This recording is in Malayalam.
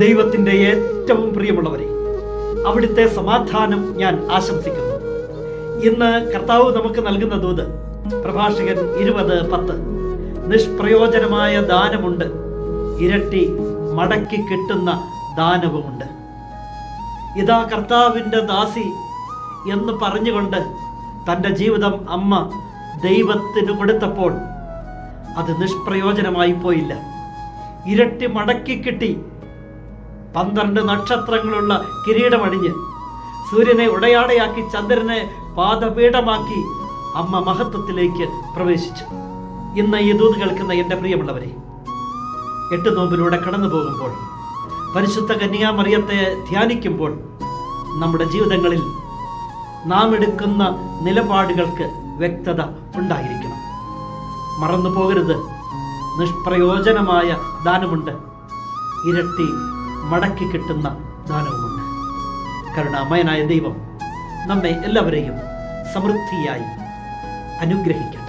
ദൈവത്തിന്റെ ഏറ്റവും പ്രിയമുള്ളവരെ അവിടുത്തെ സമാധാനം ഞാൻ ആശംസിക്കുന്നു. ഇന്ന് കർത്താവ് നമുക്ക് നൽകുന്ന ദൂത് പ്രഭാഷകൻ ഇരുപത് പത്ത്. നിഷ്പ്രയോജനമായ ദാനമുണ്ട്. ഇരട്ടി മടക്കി കിട്ടുന്ന ദാനവുമുണ്ട്. ഇതാ കർത്താവിന്റെ ദാസി എന്ന് പറഞ്ഞുകൊണ്ട് തന്റെ ജീവിതം അമ്മ ദൈവത്തിന് കൊടുത്തപ്പോൾ അത് നിഷ്പ്രയോജനമായി പോയില്ല. ഇരട്ടി മടക്കി കിട്ടി പന്ത്രണ്ട് നക്ഷത്രങ്ങളുള്ള കിരീടമണിഞ്ഞ് സൂര്യനെ ഉടയാടയാക്കി ചന്ദ്രനെ പാദപീഠമാക്കി അമ്മ മഹത്വത്തിലേക്ക് പ്രവേശിച്ചു. ഇന്ന് ഈ ദൂത് കേൾക്കുന്ന എന്റെ പ്രിയമുള്ളവരെ എട്ട് നോമ്പിലൂടെ കടന്നു പോകുമ്പോൾ പരിശുദ്ധ കന്യാമറിയത്തെ ധ്യാനിക്കുമ്പോൾ നമ്മുടെ ജീവിതങ്ങളിൽ നാം എടുക്കുന്ന നിലപാടുകൾക്ക് വ്യക്തത ഉണ്ടായിരിക്കണം. മറന്നു പോകരുത്. നിഷ്പ്രയോജനമായ ദാനമുണ്ട്. ഇരട്ടി മടക്കി കിട്ടുന്ന ദാനവുമുണ്ട്. കരുണാമയനായ ദൈവം നമ്മെ എല്ലാവരെയും സമൃദ്ധിയായി അനുഗ്രഹിക്കണം